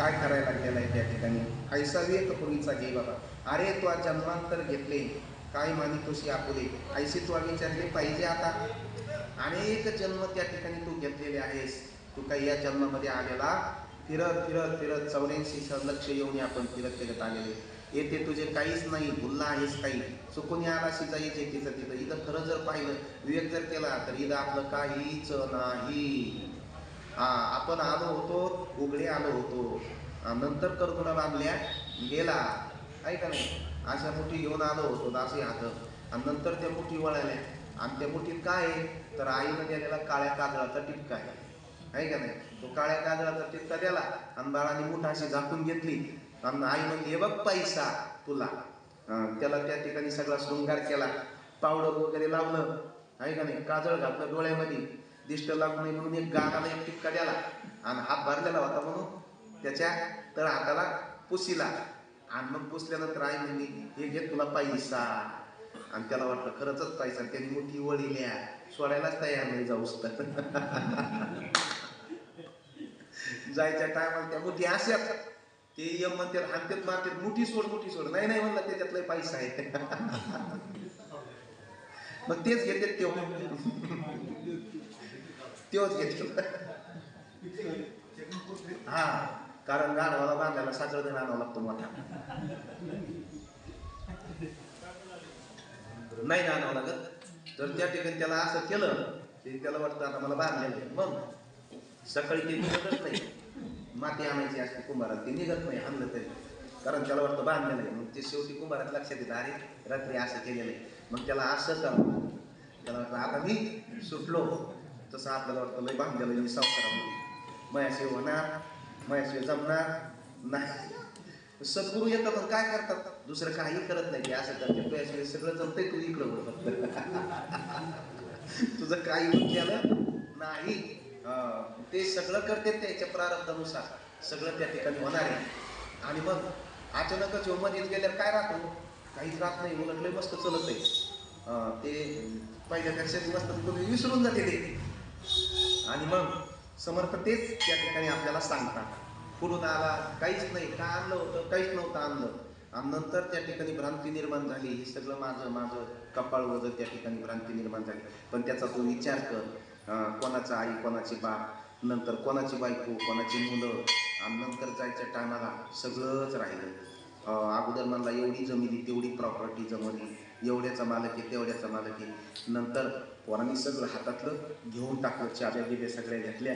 काय करायला लागलेला आहे त्या ठिकाणी? ऐसा विवेक पूर्वीचा घे बाबा अरे तू जन्मांतर घेतले. काय मानी तुशी आपुले. ऐशी तू विचारले पाहिजे आता. अनेक जन्म त्या ठिकाणी तू घेतलेले आहेस. तू काही या जन्मामध्ये आलेला? फिरत फिरत फिरत चौऱ्याऐंशी लक्ष येऊन आपण फिरत फिरत आलेले. येथे तुझे काहीच नाही. भुलला आहेस काही. चुकून आला जायचे तिचं तिथं. इथं खरं जर पाहिलं विवेक जर केला तर इथं आपलं काहीच नाही. आपण आलो होतो उघडे आलो होतो. नंतर करकुणा बांधल्या गेला. ऐका नाही? अशा मुठी घेऊन आलो होतो दासी हात. आणि नंतर त्या मुठी वळाल्या. आणि त्या मुठीत काय आहे? तर आईनं दिलेला काळ्या काजळाचा टिपका आहे. आहे का नाही? तो काळ्या काजळाचा टिपका दिला आणि बाळाने मुठाशी झाकून घेतली. आणि आई म्हणली हे बघ पैसा तुला. त्याला त्या ठिकाणी सगळा शृंगार केला. पावडर वगैरे लावलं. आहे का नाही? काजळ घातलं डोळ्यामध्ये. दिष्ट लागू नये म्हणून एक गाणाला एक टिपका द्याला. आणि हात भरलेला होता म्हणून त्याच्या तर हाताला पुसीला. आणि मग पुसल्यानंतर आई म्हणली हे घे तुला पैसा. आणि त्याला वाटलं खरंच पैसा. त्यांनी मोठी वळील्या सोडायलाच तयार नाही जाऊस तर जायच्या टायमाला त्या मोठी असतात ते यम म्हणते हातेत मारतात मुठी सोड मुठी सोड. नाही नाही म्हणलं त्याच्यातला पैसा आहे. मग तेच घेतात तेव्हा त्योच घेतलं हा कारण गाढवाला बांधायला साखर धन आणावं लागतो मोठा. नाही ना आणावं लागत. तर त्या ठिकाणी त्याला असं केलं की त्याला वाटतं आता मला बांधलेलं मग सकाळी ते निघतच नाही. माती आणायची असते कुंभारात ते निघत नाही आणलं तरी. कारण त्याला वाटतं बांधलेलं आहे. मग ते शेवटी कुंभारात लक्षात येतं अरे रात्री असं केलेलं आहे. मग त्याला असं करावं त्याला वाटतं आता मी सुटलो. तसं आपल्याला वाटतं लय बांधलेलं आहे मी संसारामध्ये मयाशिवाय होणार मयाशिवाय जमणार नाही सद्गुरू येतात आणि काय करतात दुसरं काही करत नाही ते असं करते तुझ्याशिवाय सगळं जमतंय तू इकडं होत तुझं काही होत नाही ते सगळं करते त्याच्या प्रारब्धानुसार सगळं त्या ठिकाणी होणार आहे आणि मग अचानकच ह्यो येत गेल्यावर काय राहतो काहीच राहत नाही उलट लय मस्त चलत आहे अं, ते पहिल्यापेक्षा मस्त तुम्ही विसरून जाते ते आणि मग समर्थ तेच त्या ठिकाणी आपल्याला सांगतात. पुढून आला काहीच नाही का आणलं होतं? काहीच नव्हतं आणलं. आणि नंतर त्या ठिकाणी भ्रांती निर्माण झाली. हे सगळं माझं माझं कपाळ वजन त्या ठिकाणी भ्रांती निर्माण झाली. पण त्याचा तो विचार कर. कोणाचा आई कोणाची बाप नंतर कोणाची बायको कोणाची मुलं आणि नंतर जायच्या टायमाला सगळंच राहिलं. अगोदर म्हणला एवढी जमिनी तेवढी प्रॉपर्टी जमली एवढ्याचा मालक आहे तेवढ्याचा मालक आहे. नंतर पोरांनी सगळं हातातलं घेऊन टाकलं चाब्या बिब्या सगळ्या घेतल्या.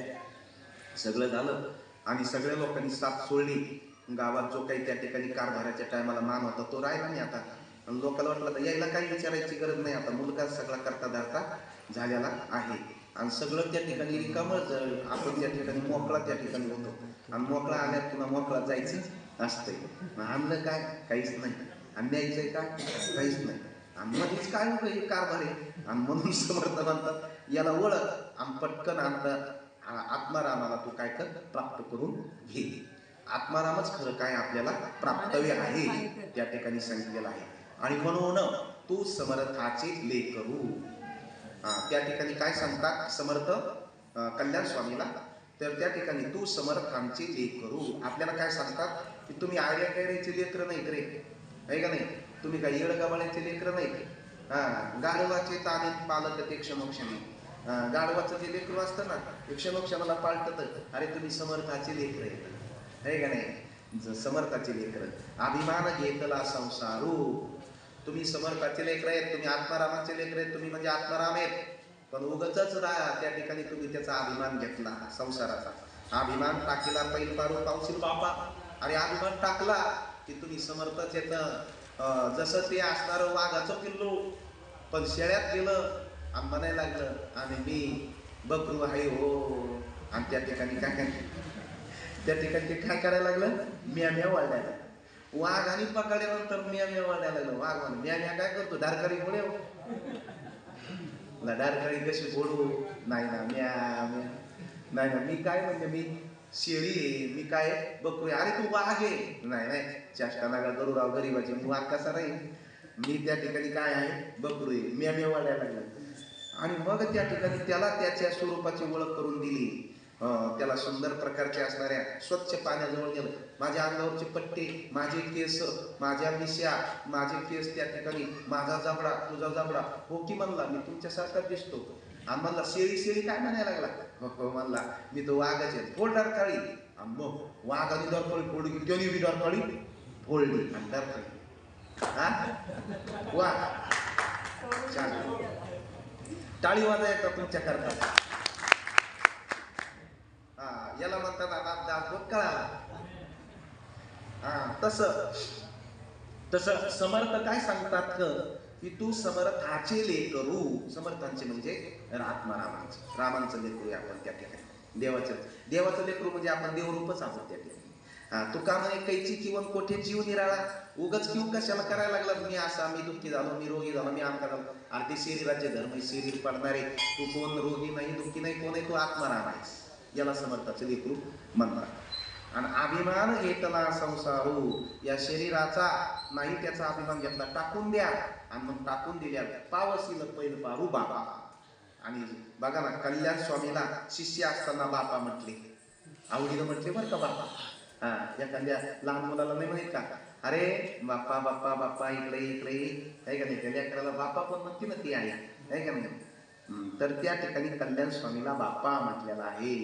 सगळं झालं आणि सगळ्या लोकांनी साथ सोडली. गावात जो काही त्या ठिकाणी कारभाराच्या टायमाला मान होता तो राहिला नाही आता. आणि लोकांना वाटलं तर यायला काही विचारायची गरज नाही आता. मुलगा सगळा करता धरता झालेला आहे. आणि सगळं त्या ठिकाणी रिकामच. आपण त्या ठिकाणी मोकळा त्या ठिकाणी होतो. आणि मोकळा आल्यात पुन्हा मोकळा जायचं असतंय. मग आणलं काय? काहीच नाही. आणि न्यायचंय काय काहीच नाही. आणि मध्येच काय होतं? हे कारभार आहे. आणि म्हणून समर्थ म्हणतात याला ओळख आणि पटकन आणलं आ- आत्मारामाला तू काय कर प्राप्त करून घे. आत्मारामच खरं काय आपल्याला प्राप्तव्य आहे त्या ठिकाणी सांगितलेलं आहे. आणि म्हणून तू समर्थाचे लेकरू हा, त्या ठिकाणी काय सांगतात? समर्थ कल्याण स्वामीला. तर त्या ठिकाणी तू समर्थांचे लेकरू आपल्याला काय सांगतात? की तुम्ही आर्या कैऱ्याचे लेकर नाहीत रे. आहे का नाही? तुम्ही काही येडगाबाळ्याचे लेकर नाहीत? हा गाढवाचे तालीम पालक ते क्षमक्षमे. गाढवाचं जे लेकरू असतं ना ते क्षमोक्षणाला पाळतात. अरे तुम्ही समर्थाचे लेकर आहेत. आहे का नाही? समर्थाचे लेकर. अभिमान घेतला संसारू. तुम्ही समर्थाचे लेकर आहेत तुम्ही आत्मारामाचे लेकर आहेत तुम्ही म्हणजे आत्माराम आहेत. पण उगच राहा त्या ठिकाणी तुम्ही त्याचा अभिमान घेतला संसाराचा. अभिमान टाकीला पैल पारू पावशील बापा. अरे अभिमान टाकला की तुम्ही समर्थच येतं जसं ते असणारं वाघाचं पिल्लू. पण शेळ्यात गेलं आणि म्हणायला लागलं आणि मी बकरू आहे हो. आणि त्या ठिकाणी काय काय त्या ठिकाणी ते काय करायला लागलं? म्या म्या वाढायला वाघ आणि पकडल्यानंतर म्या म्या वाढायला लागलं. वाघ म्हण म्या म्या काय करतो? डारकरी पुढे हो? डारकरी कशी बोलू? नाही ना म्या म्या नाही ना मी काय म्हणजे मी शेळी आहे मी काय बघतोय? अरे तू वाघ आहे नाही नाही. चेष्टा नागा करू राव गरीबाची. मी वाघ कसा नाही मी त्या ठिकाणी काय आहे? बकरू आहे म्या म्या वाढायला लागला आणि मग त्या ठिकाणी त्याला त्याच्या स्वरूपाची ओळख करून दिली. त्याला सुंदर प्रकारचे असणाऱ्या स्वच्छ पाण्याजवळ गेलं. माझ्या अंगावरचे पट्टे माझे केस माझ्या मिश्या माझे केस त्या ठिकाणी माझा जबडा तुझा जबडा. हो की म्हणला मी तुमच्यासारखा दिसतो. आणि म्हणला शेळी शेळी काय म्हणायला लागला? हो म्हणला मी तो वाघाचे फोडणार डरकाळी आणि मग वाघाने डरकाळी फोडली की त्याने बी डरकाळी फोडली आणि डरकाळी हा? वा. टाळी वाजा येतात तुमच्या करता. हा याला म्हणतात आता दाखवत कळाला हा तस. तस समर्थ काय सांगतात की तू समर्थाचे लेकरू समर्थांचे म्हणजे आत्मा रामांचं रामांचं लेकरू आपण त्या ठिकाणी. देवाचं. देवाचं लेकरू म्हणजे आपण देवरूपच आहोत त्या ठिकाणी. हा तू का म्हणे कैची किंवा कोठे जीव निराळा. उगच किंवा कशाला करायला लागला? मी असा मी दुःखी झालो मी रोगी झालो मी आमका झालो. अर्धे ते शरीराचे धर्म शरीर पडणारे. तू कोण रोगी नाही दुःखी नाही कोण आहे? तू आत्माराम आहेस. याला समर्थाचं लेकरू म्हणतात. आणि अभिमान घेतला संसारू. या शरीराचा नाही त्याचा अभिमान घेतला टाकून द्या. आणि मग टाकून दिल्या पावसील पहिलं पारू बाबा. आणि बघा ना कल्याण स्वामीला शिष्य असताना बापा म्हटले. आवडीनं म्हटले बरं का बापा हा या कल्या लहान मुलाला नाही म्हणत का? अरे बाप्पा बाप्पा बाप्पा इकडे इकडे. आहे का नाही? त्या लेकराला बाप्पा पण म्हणते ना ती आहे का नाही? तर त्या ठिकाणी कल्याण स्वामीला बाप्पा म्हटलेला आहे.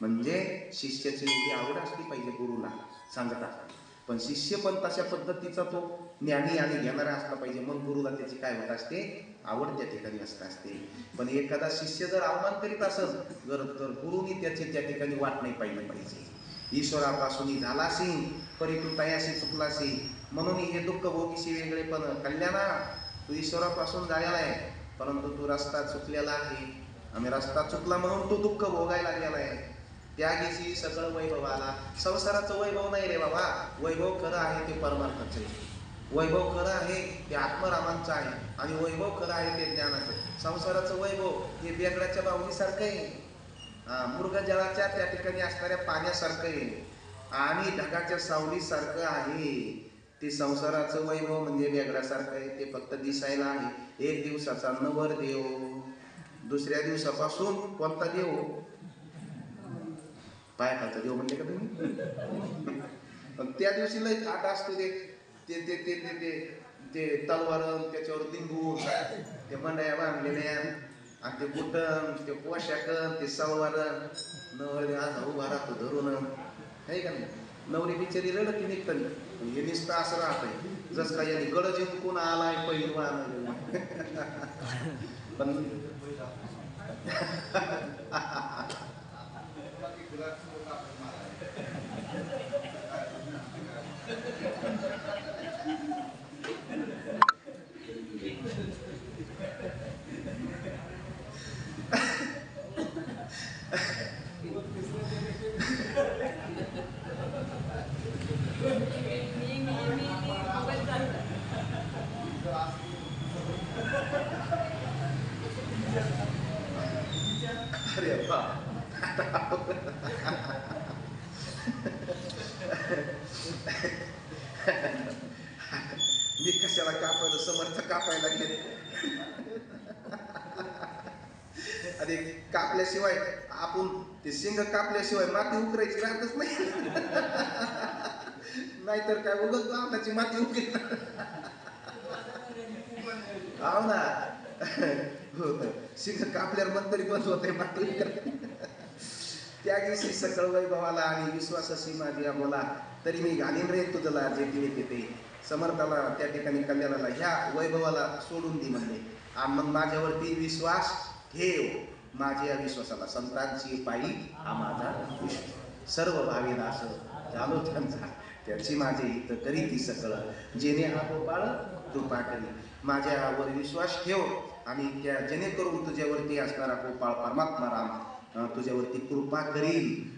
म्हणजे शिष्याची एवढी आवड असली पाहिजे गुरुला सांगत असताना. पण शिष्य पण तशा पद्धतीचा तो ज्ञानी आणि घेणारा असला पाहिजे मग गुरुला त्याची काय होत असते? आवड त्या ठिकाणी असत असते. पण एखादा शिष्य जर अवमान करीत असत जर तर गुरुनी त्याची त्या ठिकाणी वाट नाही पाहिलं पाहिजे. ईश्वरापासून झालासी परी तू तयाशी चुकलासी म्हणून हे दुःख भोगीशी वेगळे पण कल्याणा तू ईश्वरापासून जायला आहे. परंतु तू रस्ता चुकलेला आहे. आणि रस्ता चुकला म्हणून तू दुःख भोगायला गेलाय आहे. सगळं वैभवाला संसाराचं वैभव नाही रे बाबा. वैभव खरं आहे ते परमार्थाचं आहे. वैभव खरं आहे ते आत्मरामांचं आहे आणि वैभव खरं आहे ते ज्ञानाचं. संसाराचं वैभव हे बेगडाच्या बाहुलीसारखं आहे. मृग जळाच्या त्या ठिकाणी असणाऱ्या पाण्यासारखं आहे. आणि ढगाच्या सावलीसारखं आहे. ते संसाराचं वैभव म्हणजे वेगळ्यासारखं आहे. ते फक्त दिसायला आहे. एक दिवसाचा नवर देव दुसऱ्या दिवसापासून कोणता देव? पाय खालचा देव म्हणले का तुम्ही? पण त्या दिवशी लय आट असतो ते. ते ते ते ते ते ते तलवार त्याच्यावर लिंबू ते मंडया बांधलेल्या. आणि ते बुटन ते पोशाख ते सलवार नवरी आज उभा राहतो धरून. आहे का नाही? नवरी बिचारी रडत निघतं हे निसतं असं राहतंय. जस काय यांनी गड जिंकून आलाय पहिलवान पण अरे बा मी कशाला कापायला समर्थ कापायला गेले. अरे कापल्याशिवाय आपण ते शिंग कापल्याशिवाय माती उकरायची राहतच नाही. नाहीतर काय उगत आपल्याची माती उकेल हो ना. हो शिंग कापल्यावर मन तरी बंद होते माती. त्या दिवशी सकळ वैभवाला आणि विश्वासाशी माझी बोला तरी मी घालीन रे तुझला जे दिले ते ते समर्थाला त्या ठिकाणी कल्याणाला ह्या वैभवाला सोडून दे म्हणले. आणि मग माझ्यावरती विश्वास ठेव. माझ्या विश्वासाला संतांची पायी हा माझा विश्वास. सर्व भावी दास झालो त्यांचा. त्याची माझे हित करी ती सकळ. जेणे हा गोपाळ कृपा करी. माझ्यावर विश्वास ठेव. आणि त्या जेणेकरून तुझ्यावरती असणारा गोपाळ परमात्मा राम तुझ्यावरती कृपा करील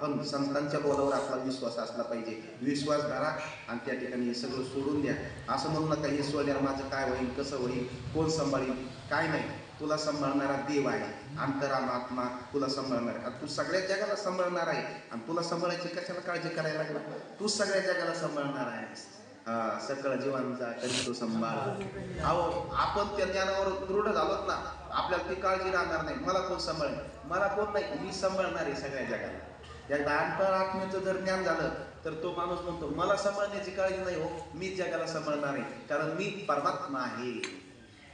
पण संतांच्या बोलावर आपला विश्वास असला पाहिजे. विश्वास धरा आणि त्या ठिकाणी हे सगळं सोडून द्या. असं म्हणू नका हे सोडल्यावर माझं काय होईल कसं होईल कोण सांभाळील काय नाही. तुला सांभाळणारा देव आहे. अंतरामात्मा तुला सांभाळणार आहे. तू सगळ्या जगाला सांभाळणार आहे. आणि तुला सांभाळायची कशाला काळजी करायला लागला? तू सगळ्या जगाला सांभाळणार आहेस. हा सकळ जीवांचा कधी तो सांभाळ. अहो आपण त्या ज्ञानावर दृढ झालोत ना. आपल्याला ती काळजी राहणार नाही. मला कोण सांभाळेल मला कोण नाही. मी सांभाळणार आहे सगळ्या जगाला. एकदा अंतर आत्म्याचं जर ज्ञान झालं तर तो माणूस म्हणतो मला सांभाळण्याची काळजी नाही हो मी जगाला सांभाळणार आहे. कारण मी परमात्मा आहे.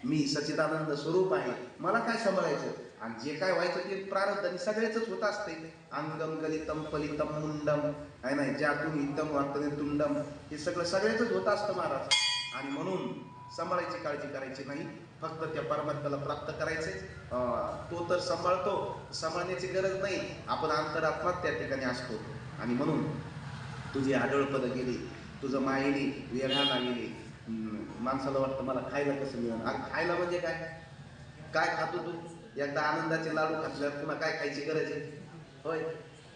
मी सचिदानंद स्वरूप आहे. मला काय सांभाळायचं? आणि जे काय व्हायचं ते प्रारब्ध आणि सगळ्याच होत असते. अंगम गलितम फलितम मुंडम. आहे नाही ज्यातून इतम वार्तने तुंडम. हे सगळं सगळ्याच होत असतं महाराज. आणि म्हणून सांभाळायची काळजी करायची नाही. फक्त त्या परमात्म्याला प्राप्त करायचे. तो तर सांभाळतो सांभाळण्याची गरज नाही. आपण अंतरात्मात त्या ठिकाणी असतो. आणि म्हणून तुझी आढळपद गेली तुझं मायेने वेढाला गेली माणसाला वाटतं मला खायला कसं मिळेल? आणि खायला म्हणजे काय? काय खातो तू? एकदा आनंदाचे लाडू खातल्यावर पुन्हा काय खायची गरज आहे? होय.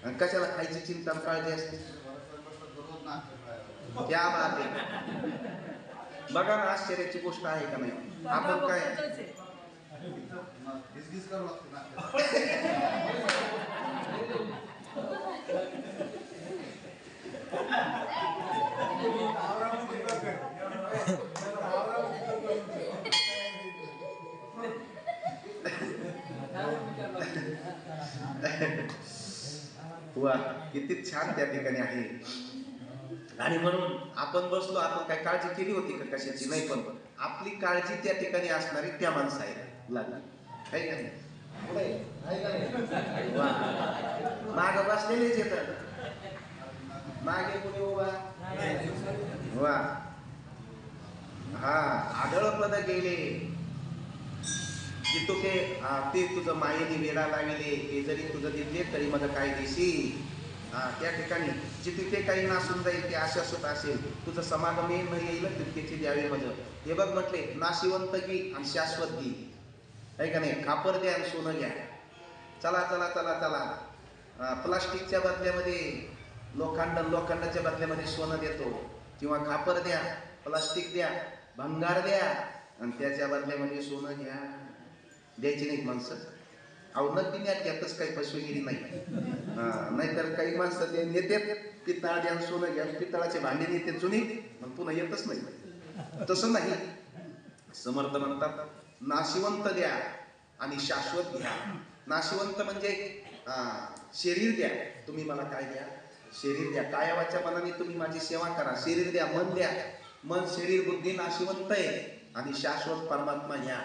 आणि कशाला खायची चिंता काळजी असते? त्या बात बघा ना आश्चर्याची गोष्ट आहे का नाही? आपण काय वा किती छान त्या ठिकाणी आहे. आणि म्हणून आपण बसलो आपण काय काळजी केली होती का कशाची? नाही पण. आपली काळजी त्या ठिकाणी असणारी त्या माणसाला लागली. आहे का नाही? पुढे. नाही? वा. मागं बसलेलेच येतात मागे कोणी उभा? वा. हा आढळ पद गेले की तुके हा, ते तुझं मायेने वेळा लागले ते जरी तुझं दिले तरी मग काय देशी हा त्या ठिकाणी जिथे ते काही नासून जाईल ते आशा सुद्धा असेल. तुझं समागम येईल न येईल तितकेची द्यावे मज हे बघ म्हटले नाशिवंत की आणि शाश्वत घी आहे का नाही? कापर द्या आणि सोनं घ्या. चला चला चला चला. प्लास्टिकच्या बदल्यामध्ये लोखंड लोखंडाच्या बदल्यामध्ये सोनं देतो. किंवा कापर द्या प्लास्टिक द्या भंगार द्या आणि त्याच्या बदल्यामध्ये सोनं घ्या. द्यायची नाही माणसं. अहो नदीण्यात यातच काही फसवेगिरी नाही. नाहीतर काही माणसं ते नेते पितळा द्या सोनं घ्या. पितळाचे भांडे नेते जुनी मग पुन्हा येतच नाही. तसं नाही. समर्थ म्हणतात नाशिवंत द्या आणि शाश्वत घ्या. नाशिवंत म्हणजे शरीर द्या. तुम्ही मला काय द्या? शरीर द्या. कायावाच्या मनाने तुम्ही माझी सेवा करा. शरीर द्या मन द्या. मन शरीर बुद्धी नाशिवंत आहे. आणि शाश्वत परमात्मा घ्या.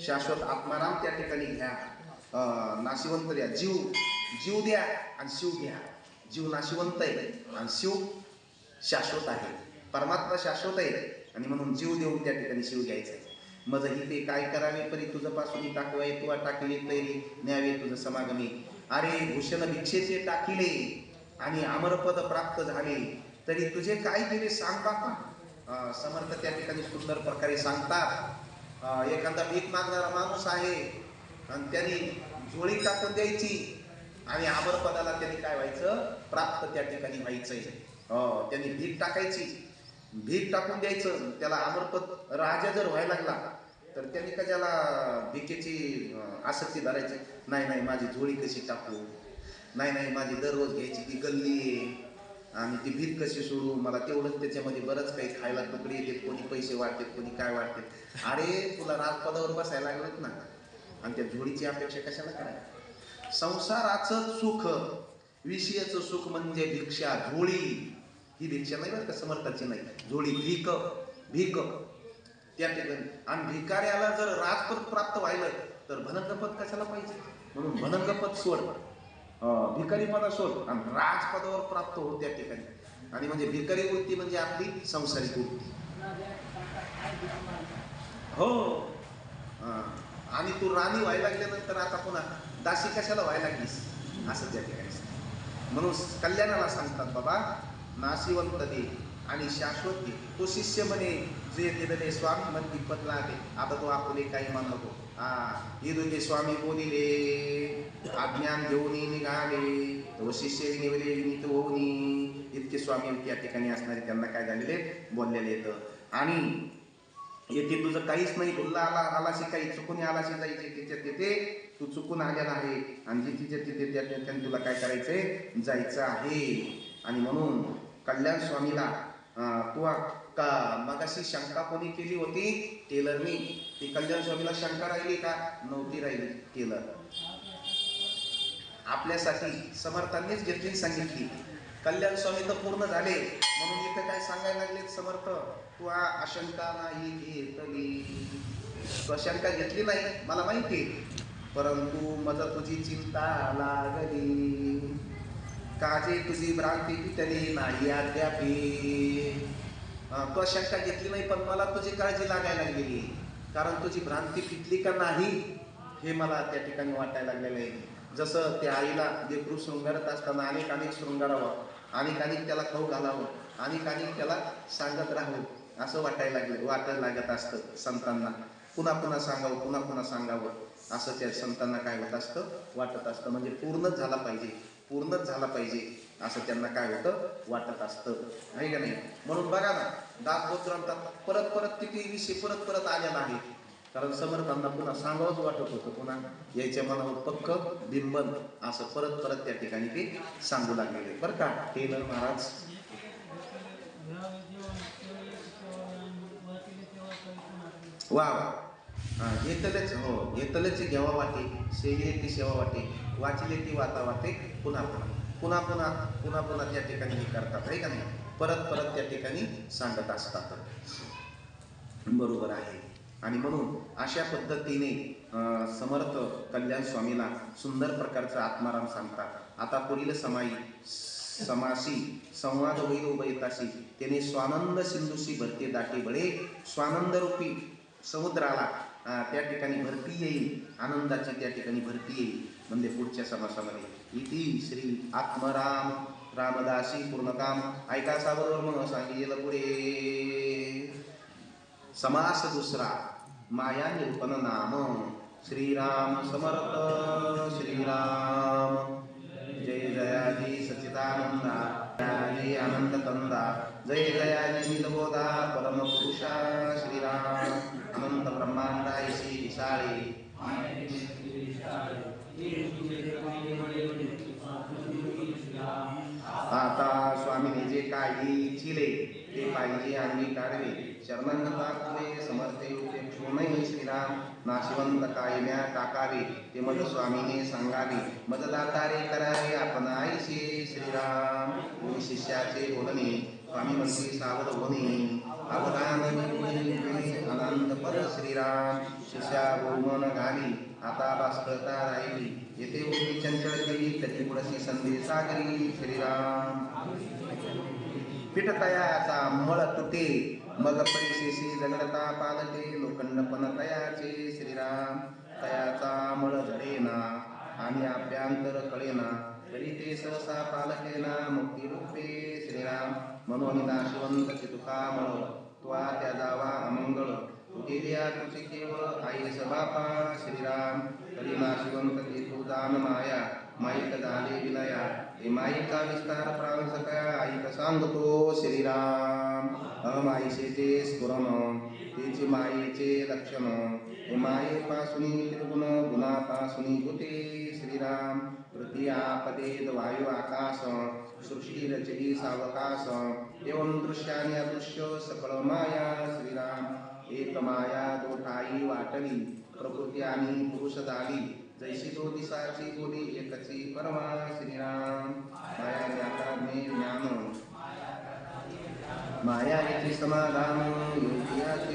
शाश्वत आत्माराम त्या ठिकाणी घ्या. नाशिवंत द्या. जीव जीव द्या आणि शिव घ्या. जीव नाशिवंत आहे आणि शिव शाश्वत आहे. परमात्मा शाश्वत आहे. आणि म्हणून जीव देऊन त्या ठिकाणी शिव घ्यायचा. मज मग ही ते काय करावे परी तुझं पासून टाकवाय तुवा टाकले तरी न्यावे तुझं समागमी अरे भूषण भिक्षेचे टाकिले आणि अमरपद प्राप्त झाले. तरी तुझे काय केले सांग बापा. समर्थ त्या ठिकाणी सुंदर प्रकारे सांगतात. एखादा भीक मागणारा माणूस आहे आणि त्यांनी झोळी टाकून द्यायची आणि अमरपदाला त्यांनी काय व्हायचं? प्राप्त त्या ठिकाणी व्हायचंय. त्यांनी भीक टाकायची. भीक टाकून द्यायचं त्याला अमरपत राजा जर व्हायला लागला तर त्यांनी कशाला भिकेची आसक्ती धरायची? नाही नाही माझी झोळी कशी टाकू? नाही नाही माझी दररोज घ्यायची ती गल्ली आहे. आणि ती भीक कशी सोडू? मला तेवढंच त्याच्यामध्ये बरंच काही खायला तुकडे येतात कोणी पैसे वाटतात कोणी काय वाटतात अरे तुला राजपदावर बसायला लागलेत ना. आणि त्या झोळीची अपेक्षा कशाला करायला संसाराचं सुख विषयाचं सुख म्हणजे भिक्षा झोळी. ही भिक्षा नाही बरं का समर्थाची नाही. जोडी भीक भीक. त्या ठिकाणी. आणि भिकाऱ्याला जर राजपद प्राप्त व्हायलं तर भनंगपद कशाला पाहिजे? म्हणून भनंगपद सोड. भिकारी पदा सोड. आणि राजपदावर प्राप्त हो त्या ठिकाणी. आणि म्हणजे भिकारी वृत्ती म्हणजे आपली संसारिक वृत्ती. हो. आणि तू राणी व्हायला लागल्यानंतर आता पुन्हा दासी कशाला व्हायला लागलीस? असं त्या ठिकाणी म्हणून कल्याणाला सांगतात बाबा नाशिवंत दे आणि शाश्वत दे तो शिष्य म्हणे जे दिलेले स्वामी म्हणती पद लागे आता तो आपले काही मान नको. हा हे तुझे स्वामी बोलिले अज्ञान घेऊन निघाले तो शिष्य निवले नित होऊनी इतके स्वामी त्या ठिकाणी असणारे त्यांना काय झालेले? बोललेले येतं आणि येथे तुझं काहीच नाही तुला आला आलाशी काही चुकून आलाशी जायचे तिथे तिथे. तू चुकून आलेला आहे. आणि जिथे तिथे त्या ठिकाणी तुला काय करायचंय? जायचं आहे. आणि म्हणून कल्याण स्वामीला किंवा का मगाशी शंका कोणी केली होती? टेलरनी ती कल्याण स्वामीला शंका राहिली का? नव्हती राहिली टेलर. आपल्यासाठी समर्थांनीच घेतली सांगितली. कल्याण स्वामी तर पूर्ण झाले. म्हणून इथे काय सांगायला लागले समर्थ? तू आशंका नाही घेतली. तू आशंका घेतली नाही मला माहिती परंतु माझा तुझी चिंता लागली. काजे तुझी भ्रांती पिटली नाही अद्यापी शंका घेतली नाही पण मला तुझी काळजी लागायला लागलेली. आहे. कारण तुझी भ्रांती फिटली का नाही हे मला त्या ठिकाणी वाटायला लागलेलं आहे. जसं त्या आईला लेकरू शृंगारत असताना अनेक अनेक शृंगारावं अनेक अनेक त्याला खाऊ घालावं अनेक अनेक त्याला सांगत राहावं असं वाटायला लागलं वाटायला लागत असतं संतांना. पुन्हा पुन्हा सांगावं पुन्हा पुन्हा सांगावं असं त्या संतांना काय होत असतं वाटत असतं. म्हणजे पूर्णच झाला पाहिजे. पूर्णच झाला पाहिजे असं त्यांना काय होतं वाटत असतं. आहे का नाही? म्हणून बघा ना दात होत राहतात परत परत किती विषय परत परत आलेला आहे. कारण समर्थांना पुन्हा सांगावंच वाटत होतं पुन्हा यायच्या मनावर पक्क बिंबन असं परत परत त्या ठिकाणी ते सांगू लागलेले. बरं का टेलर महाराज. वा वा हा येतलेच हो येतलेच घ्यावा वाटे सेविले ती सेवा वाटे वाचले ती वाता वाटे पुन्हा पुन्हा पुन्हा पुन्हा पुन्हा पुन्हा त्या ठिकाणी हे करतात आहे का नाही? परत परत त्या ठिकाणी सांगत असतात. बरोबर आहे. आणि म्हणून अशा पद्धतीने समर्थ कल्याण स्वामीला सुंदर प्रकारचा आत्माराम सांगतात. आता पुढील समाई समासी संवाद होईल उभयताशी त्याने स्वानंद सिंधूशी भरते दाटी बळे स्वानंद रूपी समुद्राला त्या ठिकाणी भरती येईल. आनंदाची त्या ठिकाणी भरती येईल. म्हणजे पुढच्या समासामध्ये. इति श्री आत्मराम रामदासी पूर्णकाम. ऐका साबरोबर मग सांगितलं पुढे. समास दुसरा. माया निरूपण नाम. श्रीराम समर्थ. श्रीराम. जय जयाजी सचिदानंदा जयाजी आनंद कंदा जय जयाजी निलबोधा परम पुरुषा श्रीराम. अनंत ब्रह्मांडायशी आता स्वामीने जे काही इच्छिले ते पाहिजे आणि काढले. शरणांगता तुले समर्थे ते क्षोमय श्रीराम नाशिवंत कायम्या टाकावे. ते मज स्वामीने सांगावे मतदातारे करावे आपण आईशे श्रीराम. शिष्याचे बोलणे स्वामी म्हणते सावध होणे. अनंत पर श्रीराम शिशा बहुमन घाली आता भास्करता राहिली येथे उभी चंचल केली कधी पुढशी संधी सागरी श्रीराम पीठ तयाचा मळ तुटे मग परिशेषी जगडता पालटे लोखंडपण तयाचे श्रीराम. तयाचा मळ झडेना आणि अभ्यंतर कळेना तरी ते सहसा पालकेना मुक्ती रूपे श्रीराम म्हणून नाशिवंत तुका त्वा त्या जावा अमंगळ तुझिया तुझे केवळ आईस श्रीराम। तरी नाशिवंत ते दान माया माईक झाले विलया हे माईचा विस्तार प्राण सका आईक सांगतो श्रीराम अमाईशेचे स्फुरण तेची मायेचे लक्षण। हे मायेपासून त्रिगुण गुणापासून गुते श्रीराम। पृथ्वी आपदे वायू आकाश सृष्टी रचली सावकाश। एवं दृश्याने अदृश्य सकळ माया श्रीराम। एक माया दोठाई वाटली प्रकृती आणि पुरुष झाली जैशी तो दिसाची बोली, एकची परमा श्रीराम। माया ज्ञाता ज्ञान। माया इति समाधान योगियाचे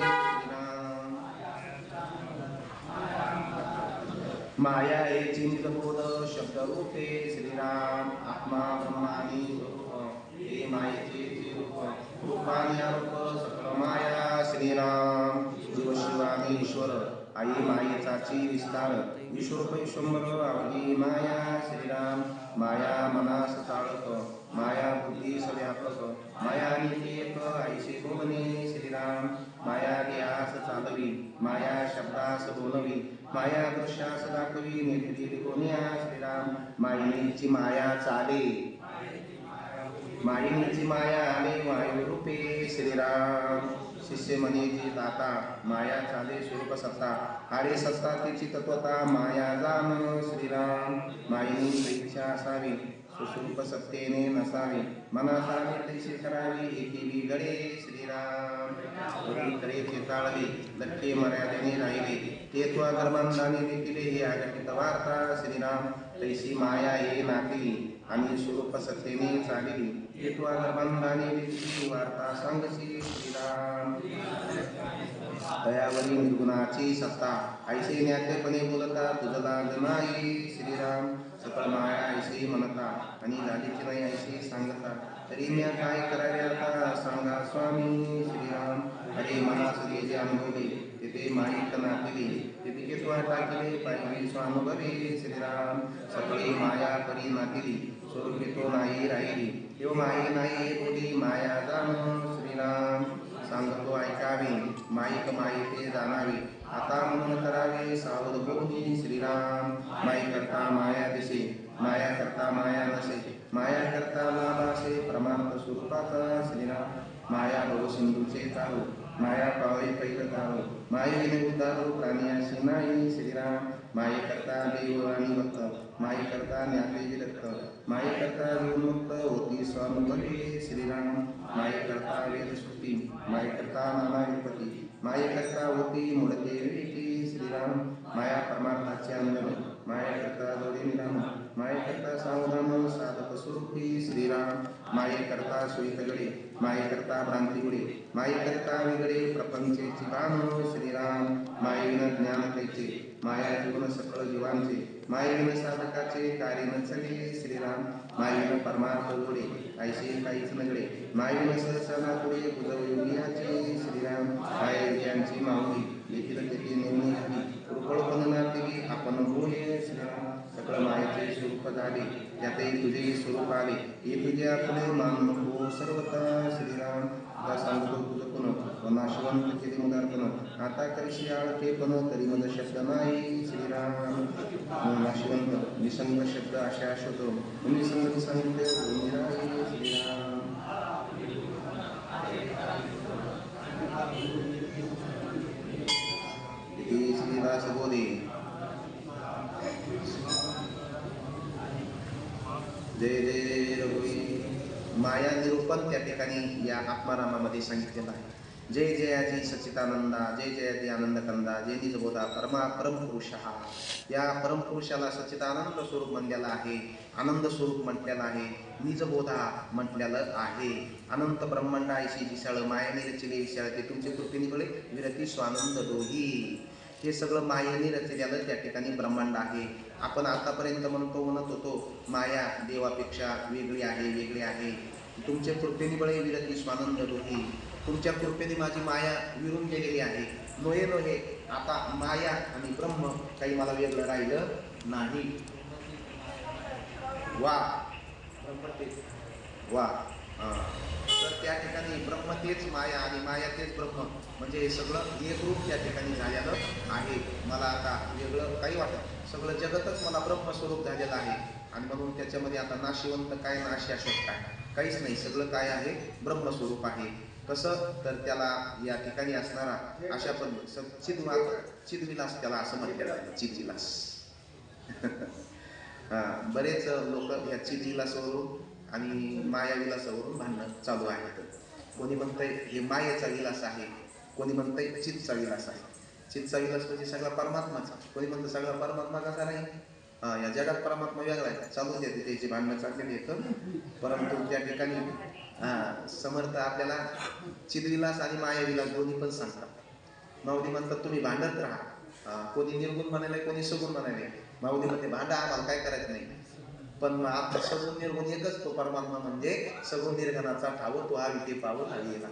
माया याची निजबोध शब्दरूपे श्रीराम आत्मा ब्रह्मानी हे मायेचे रूप. रूपाने रूप सकल माया श्रीराम. जीव शिवानी ईश्वर आई मायेचाची विस्तार. विश्वरूप शंभर आवडी माया श्रीराम. माया मनास चाळक. माया बुद्धी सव्यापक माया नीती ऐसे आईचे श्रीराम माया देहास चालवी माया शब्दास बोलवी माया दृश्यास दाखवी निर्मिती कोण्या श्रीराम मायेची माया चाले। मायेची माया आले वायू रूपे श्रीराम। शिष्य जी दाता माया चाले स्वरूप सत्ता. हारे सत्ता तिची तत्वता माया जाण श्रीराम. मायेनी परीक्षा असावी सुस्वरूप सत्तेने नसावे. मनासाने तैसे करावे एकी गडे श्रीराम. कोणी तऱ्हेचे लक्के मर्यादेने राहिले. ते त्वा गर्भांधाने देखिले हे आगतित वार्ता श्रीराम. तैशी माया ये नाकली आणि स्वरूप सत्तेने चालिली. ते त्वा गर्भांधाने वार्ता सांगशी श्रीराम। दयावरी निर्गुणाची सत्ता ऐसे ज्ञातेपणे बोलता तुझला नाही श्रीराम। सकळ माया ऐसे म्हणता आणि झालीची नाही ऐसे सांगता तरी मी काय करावे आता? सांगा स्वामी श्रीराम। अरे मला सगळे जे अनुभवले तेथे माईक नाटिले तेथे केतवा केले पाहिजे स्वानुभवे श्रीराम। सगळे माया परी नाटिली स्वरूपे तो नाही राहिली। यो माई नाही बोली माया जाण श्रीराम सांगतो ऐकावे माईक माई ते जाणावे आता म्हणून करावे सावध होनी श्रीराम माई करता माया दिसे माया करता माया नसे माया करता लाभासे प्रमाण स्वरूपाचा श्रीराम माया भव सिंधूचे तारू माया पावे पैल तारू माई उतारू प्राणी अशी नाही श्रीराम माये करता देव आणि भक्त माई करता ज्ञाते विरक्त माई करता विमुक्त होती स्वानुभवी श्रीराम माई करता वेद माई करता नाना विपती माई करता होती मुडते विटी श्रीराम माया परमार्थाचे अंगण माया करता जोडे निराम माय करता सावधान साधक स्वरूपी. श्रीराम माये करता सुईतगडे माये करता भ्रांती उडे माये करता वेगळे प्रपंचे बाण. श्रीराम मायेविन ज्ञान कैचे माया जीवन सकळ जीवांचे मायेन साधकाचे कार्य नचले श्रीराम मायेन परमार्थ जोडे ऐसे काहीच नगडे मायेन सहसना पुढे बुजवयोगियाचे श्रीराम माये विजयांची माऊली देखील तेथे नेमणी झाली कृपळ नाती आपण बोले श्रीराम सकळ मायेचे स्वरूप झाले त्यातही तुझे स्वरूप आले. हे तुझ्या पुढे मान नको सर्वता श्रीराम. आता सांगतो तुझं पण नाशवंत केले मुदारपण आता करशी आळते पण तरी मद शब्द नाही श्रीराम नाशवंत निसंग शब्द अशा शोधो निसंग सांगितले निराळे श्रीराम हे श्रीदास बोधे जय जय रघुवी माया निरूपण त्या ठिकाणी या आत्मारामामध्ये सांगितलेलं आहे. जय जयाजी सचितानंदा जय जयाजी आनंद कंदा जय निजबोधा परमा परमपुरुष हा या परमपुरुषाला सचितानंद स्वरूप म्हणलेलं आहे आनंद स्वरूप म्हटलेलं आहे निजबोधा म्हटलेलं आहे. अनंत ब्रह्मांडाशी विशाळ मायाने रचिले विशाळ ते तुमचे कृपेने विरती स्वानंद दोही. हे सगळं मायेने रचलेलं त्या ठिकाणी ब्रह्मांड आहे. आपण आतापर्यंत म्हणतो म्हणत होतो माया देवापेक्षा वेगळी आहे वेगळी आहे. तुमच्या कृपेने बळे विरती स्वानंद दोही तुमच्या कृपेने माझी माया विरून गेलेली आहे. नोहे नोहे आता माया आणि ब्रह्म काही मला वेगळं राहिलं नाही. वा. ब्रह्म वा. तर त्या ठिकाणी ब्रह्म तेच माया आणि माया तेच ब्रह्म. म्हणजे हे सगळं एकरूप त्या ठिकाणी झालेलं आहे. मला आता वेगळं काही वाटत सगळं जगतच मला ब्रह्मस्वरूप झालेलं आहे. आणि म्हणून त्याच्यामध्ये आता नाशिवंत काय नाशाश्वत काय काहीच नाही सगळं काय आहे ब्रह्मस्वरूप आहे. कसं? तर त्याला या ठिकाणी असणारा अशा पण चिदविलास चिदविलास त्याला असं म्हटलं जातं चिदविलास बरेच लोक या चिदविलासावरून आणि मायाविलासावरून भांडणं चालू आहेत. कोणी म्हणतंय हे मायेचा विलास आहे कोणी म्हणतंय चितचा विलास आहे. चितचा विलास म्हणजे सगळा परमात्माचा. कोणी म्हणतं सगळा परमात्मा कसा नाही हा, या जगात परमात्मा वेगळा आहे. चालूच येते त्याची भांडणं चाललेली येतं परंतु त्या ठिकाणी समर्थ आपल्याला चिदविलास आणि मायाविलास दोन्ही पण सांगतात. माऊली म्हणतात तुम्ही भांडत राहा. कोणी निर्गुण म्हणायला कोणी सगुण म्हणायला. माऊली म्हणते भांडा आम्हाला काय करायचं नाही. पण आता सगुण निर्गुण एकच तो परमात्मा म्हणजे सगुण निर्गुणाचा ठाव तो हा विते पाव येला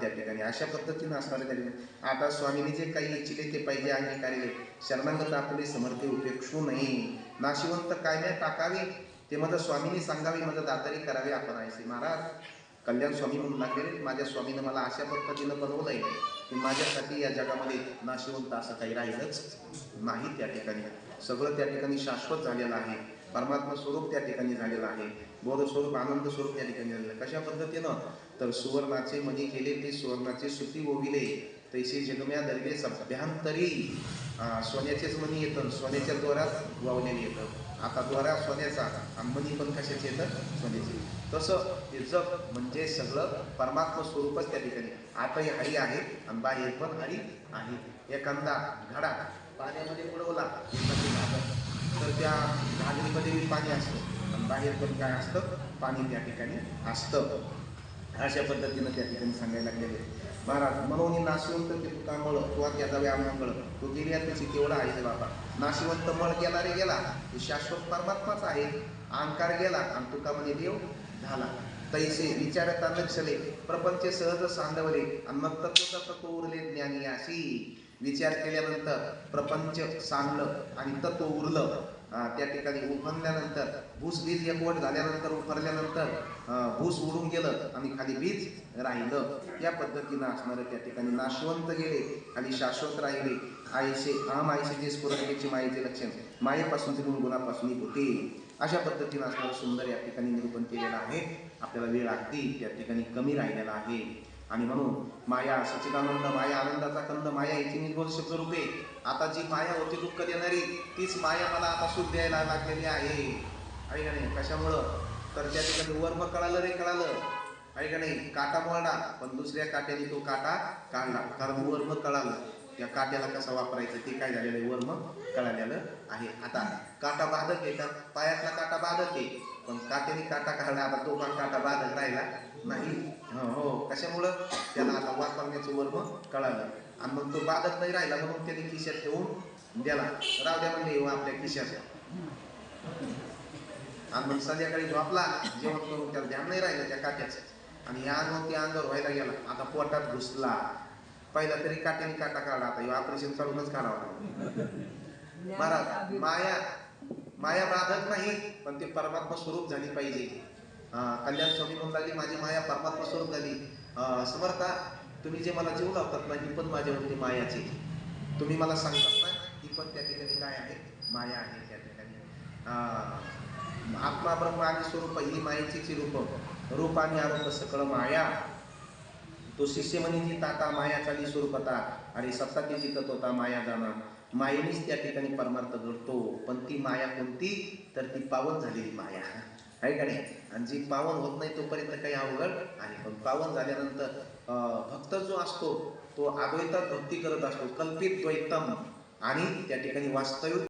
त्या ठिकाणी. अशा पद्धतीनं असणारे त्या ठिकाणी. आता स्वामींनी जे काही इच्छिले ते पाहिजे अंगीकारिले शरणांगत आपले समर्थे उपेक्षू नये नाशिवंत काय नाही टाकावे ते माझं स्वामींनी सांगावे माझं दातारी करावे आपण ऐसे महाराज कल्याण स्वामी म्हणून लागलेले माझ्या स्वामीनं मला अशा पद्धतीनं बनवलंय. की माझ्यासाठी या जगामध्ये नाशिवंत असं काही राहिलंच नाही त्या ठिकाणी. सगळं त्या ठिकाणी शाश्वत झालेलं आहे. परमात्मा स्वरूप त्या ठिकाणी झालेलं आहे. बोध स्वरूप आनंद स्वरूप त्या ठिकाणी झालेलं कशा पद्धतीनं? तर सुवर्णाचे मणी केले ते सुवर्णाचे सुती ओविले तैसे जगम्या दरवे सभ्यांतरी सोन्याचेच मणी येतं सोन्याच्या द्वारात वावलेले येतं. आता द्वारा सोन्याचा आणि पण कशाचे येतं? सोन्याचे. तसं हे जग म्हणजे सगळं परमात्मा स्वरूपच त्या ठिकाणी. आताही हरी आहे आणि बाहेर पण हरी आहे. एखादा घडा पाण्यामध्ये बुडवला तर त्या घागरीमध्ये पाणी असतं. आणि बाहेर पण काय असतं? पाणी त्या ठिकाणी असतं. अशा पद्धतीनं त्या ठिकाणी सांगायला लागलेले महाराज म्हणून नाशिवंत ते तुका मळ किंवा त्याचा व्यामंगळ तो गेल्या त्याची तेवढा आहे बाबा. नाशिवंत मळ गेला रे गेला. तो शाश्वत परमात्माच आहे. अहंकार गेला आणि तुका म्हणजे देव? झाला. तैसे विचारता नक्षले प्रपंच सहज सांडवले आणि मग तत्व तत्व उरले ज्ञानी अशी. विचार केल्यानंतर प्रपंच सांडलं आणि तत्व उरलं. त्या ठिकाणी उफरल्यानंतर भूस बीज एकवट झाल्यानंतर उफरल्यानंतर भूस उडून गेलं आणि खाली बीज राहिलं. या पद्धतीनं असणारं त्या ठिकाणी नाशवंत गेले खाली शाश्वत राहिले. आईशे आम आईशेचे स्फुरणाची मायेचे लक्षण मायेपासून ते गुणापासून होते. अशा पद्धतीनं असणारं सुंदर या ठिकाणी निरूपण केलेलं आहे. आपल्याला वेळ अगदी त्या ठिकाणी कमी राहिलेला आहे. आणि म्हणून माया सचिदानंद माया आनंदाचा कंद माया याची निर्भर शब्द रूपे आता जी माया होती दुःख देणारी तीच माया मला आता सुख द्यायला लागलेली आहे. आहे का नाही? कशामुळं? तर त्या ठिकाणी वर्म कळालं रे कळालं. आहे का नाही? काटा मोडला. पण दुसऱ्या काट्याने तो काटा काढला. कारण वर्म कळालं. त्या काट्याला कसा वापरायचं? ते काय झालेलं आहे? वर्म कळालेलं आहे. आता काटा बाधक आहे का? पायातला काटा बाधक आहे. पण काट्याने काटा काढला आता तो पण काटा बाधक राहिला. नाही. हो हो. कशामुळं? त्याला आता वापरण्याचं वर्म कळालं. आणि मग तो बाधक नाही राहिला म्हणून त्याने खिशात ठेवून द्याला राव द्या म्हणले आपल्या खिशात. आणि मग संध्याकाळी झोपला. जेवण करून त्याला ध्यान नाही राहिलं त्या काट्याचं आणि या अंगावर त्या अंगावर व्हायला गेला. आता पोटात घुसला. पहिला तरी काट्याने काटा काढला. आता ऑपरेशन चालूनच काढावा महाराज माया माया बाधक नाही पण ते परमात्मा स्वरूप झाली पाहिजे. कल्याण स्वामी म्हणून लागली माझी माया परमात्मा स्वरूप झाली. समर्था तुम्ही जे मला जीव लावतात ना ही पण माझ्यावरती मायाची. तुम्ही मला सांगतात ना ही पण त्या ठिकाणी काय आहे? माया आहे त्या ठिकाणी. आत्मा ब्रह्म आणि स्वरूप ही मायेची रूप. रूप आणि आरोप सकळ माया. तो शिष्य म्हणे ताता माया चाली स्वरूपता आणि सत्ता तिची होता माया जाणार. मायेनेच त्या ठिकाणी परमार्थ घडतो पण ती माया कोणती? तर ती पावन झालेली माया. आहे का नाही? आणि जी पावन होत नाही तोपर्यंत काही अवघड आणि पण पावन झाल्यानंतर भक्त जो असतो तो अद्वैतात भक्ती करत असतो कल्पित द्वैतम. आणि त्या ठिकाणी वास्तविक